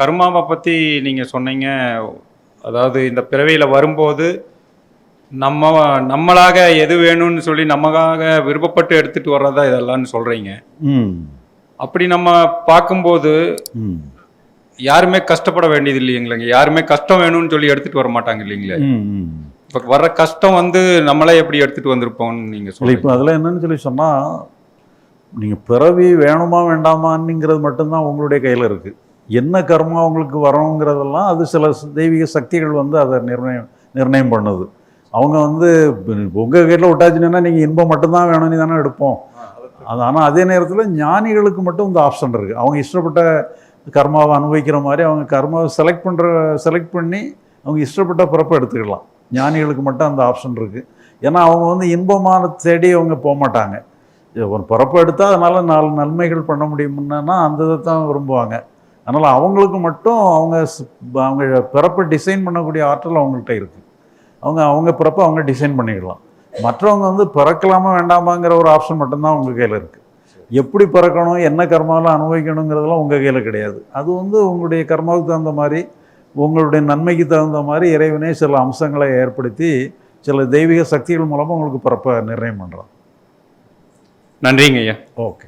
கர்மாவை பற்றி நீங்கள் சொன்னீங்க. அதாவது இந்த பிறவியில் வரும்போது நம்ம நம்மளாக எது வேணும்னு சொல்லி நமக்காக விருப்பப்பட்டு எடுத்துகிட்டு வர்றதா இதெல்லாம்னு சொல்கிறீங்க அப்படி நம்ம பார்க்கும்போது யாருமே கஷ்டப்பட வேண்டியது இல்லைங்களேங்க யாருமே கஷ்டம் வேணும்னு சொல்லி எடுத்துகிட்டு வர மாட்டாங்க இல்லைங்களே. இப்போ வர்ற கஷ்டம் வந்து நம்மளே எப்படி எடுத்துகிட்டு வந்திருப்போம்னு நீங்கள் சொல்லுங்க இப்போ அதில் என்னன்னு சொல்லி சொன்னால் நீங்கள் பிறவி வேணுமா வேண்டாமான்னுங்கிறது மட்டும்தான் உங்களுடைய கையில் இருக்குது என்ன கர்மா உங்களுக்கு வரணுங்கிறதெல்லாம் அது சில தெய்வீக சக்திகள் வந்து அதை நிர்ணயம் நிர்ணயம் பண்ணுது. அவங்க வந்து உங்கள் கையில் விட்டாச்சுன்னா நீங்கள் இன்பம் மட்டும்தான் வேணும்னு தானே எடுப்போம். அது ஆனால் அதே நேரத்தில் ஞானிகளுக்கு மட்டும் இந்த ஆப்ஷன் இருக்குது அவங்க இஷ்டப்பட்ட கர்மாவை அனுபவிக்கிற மாதிரி அவங்க கர்மாவை செலக்ட் பண்ணுற செலக்ட் பண்ணி அவங்க இஷ்டப்பட்ட பிறப்பை எடுத்துக்கலாம். ஞானிகளுக்கு மட்டும் அந்த ஆப்ஷன் இருக்குது ஏன்னா அவங்க வந்து இன்பமான தேடி அவங்க போக மாட்டாங்க. ஒரு பிறப்பு எடுத்தால் அதனால் நாலு நன்மைகள் பண்ண முடியும்னா அந்த இதை தான் விரும்புவாங்க. அதனால் அவங்களுக்கு மட்டும் அவங்க அவங்க பிறப்பை டிசைன் பண்ணக்கூடிய ஆற்றல் அவங்கள்ட்ட இருக்குது அவங்க அவங்க பிறப்பை அவங்க டிசைன் பண்ணிக்கலாம். மற்றவங்க வந்து பிறக்கலாமா வேண்டாமாங்கிற ஒரு ஆப்ஷன் மட்டும்தான் உங்கள் கையில் இருக்குது எப்படி பிறக்கணும் என்ன கர்மாவில் அனுபவிக்கணுங்கிறதெல்லாம் உங்கள் கையில் கிடையாது. அது வந்து உங்களுடைய கர்மாவுக்கு தகுந்த மாதிரி உங்களுடைய நன்மைக்கு தகுந்த மாதிரி இறைவனே சில அம்சங்களை ஏற்படுத்தி சில தெய்வீக சக்திகள் மூலமாக உங்களுக்கு பிறப்பை நிர்ணயம் பண்ணுறான் நன்றிங்க ஐயா. ஓகே.